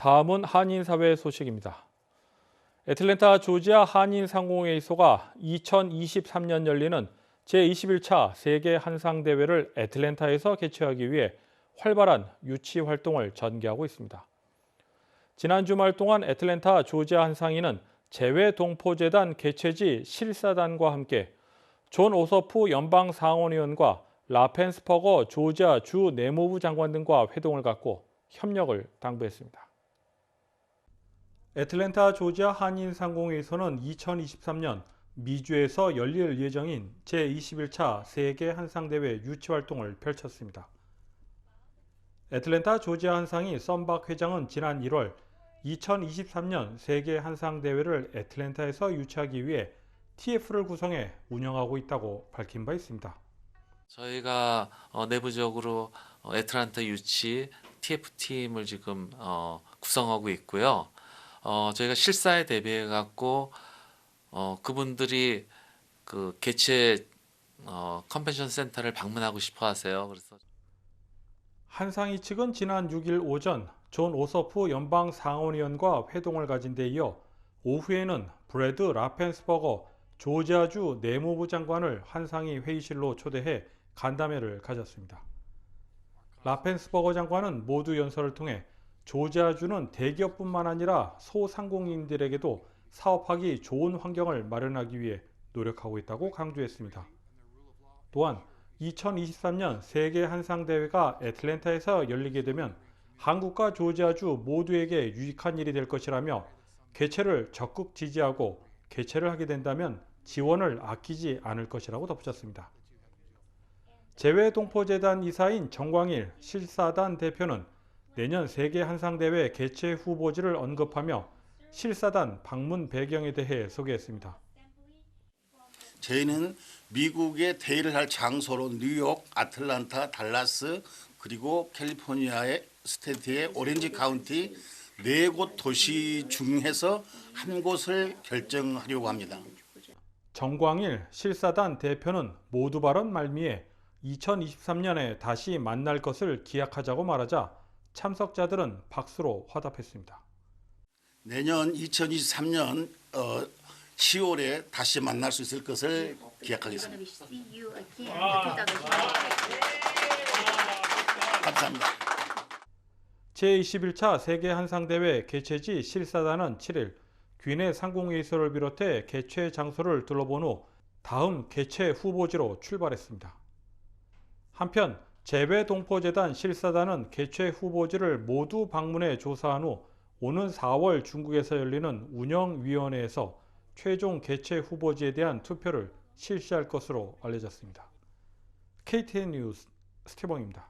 다음은 한인 사회 소식입니다. 애틀랜타 조지아 한인 상공회의소가 2023년 열리는 제21차 세계 한상 대회를 애틀랜타에서 개최하기 위해 활발한 유치 활동을 전개하고 있습니다. 지난 주말 동안 애틀랜타 조지아 한상인은 재외동포재단 개최지 실사단과 함께 존 오서프 연방 상원의원과 라펜스퍼거 조지아 주 내무부 장관 등과 회동을 갖고 협력을 당부했습니다. 애틀랜타 조지아 한인 상공회의소는 2023년 미주에서 열릴 예정인 제21차 세계 한상대회 유치 활동을 펼쳤습니다. 애틀랜타 조지아 한상이 썸박 회장은 지난 1월 2023년 세계 한상대회를 애틀랜타에서 유치하기 위해 TF를 구성해 운영하고 있다고 밝힌 바 있습니다. 저희가 어, 내부적으로 어, 애틀란타 유치 TF팀을 지금 어, 구성하고 있고요. 어, 저희가 실사에 대비해 갖고 어, 그분들이 그 개최 어, 컨벤션 센터를 방문하고 싶어 하세요. 그래서 한상희 측은 지난 6일 오전 존 오서프 연방 상원의원과 회동을 가진 데 이어 오후에는 브래드 라펜스버거 조지아주 내무부 장관을 한상희 회의실로 초대해 간담회를 가졌습니다. 라펜스버거 장관은 모두 연설을 통해 조지아주는 대기업뿐만 아니라 소상공인들에게도 사업하기 좋은 환경을 마련하기 위해 노력하고 있다고 강조했습니다. 또한 2023년 세계 한상 대회가 애틀랜타에서 열리게 되면 한국과 조지아주 모두에게 유익한 일이 될 것이라며 개최를 적극 지지하고 개최를 하게 된다면 지원을 아끼지 않을 것이라고 덧붙였습니다. 재외동포재단 이사인 정광일 실사단 대표는 내년 세계 한상대회 개최 후보지를 언급하며 실사단 방문 배경에 대해 소개했습니다. 저희는 미국의 대회를 할 장소로 뉴욕, 아틀란타, 달라스 그리고 캘리포니아의 스테이트의 오렌지 카운티 네 곳 도시 중에서 한 곳을 결정하려고 합니다. 정광일 실사단 대표는 모두 발언 말미에 2023년에 다시 만날 것을 기약하자고 말하자 참석자들은 박수로 화답했습니다. 내년 2023년 어, 10월에 다시 만날 수 있을 것을 기약하겠습니다. see you again in 2020. 감사합니다. 제21차 세계 한상대회 개최지 실사단은 7일 귀내 상공회의소를 비롯해 개최 장소를 둘러본 후 다음 개최 후보지로 출발했습니다. 한편 재외동포재단 실사단은 개최 후보지를 모두 방문해 조사한 후 오는 4월 중국에서 열리는 운영위원회에서 최종 개최 후보지에 대한 투표를 실시할 것으로 알려졌습니다. KTN 뉴스 스티봉입니다.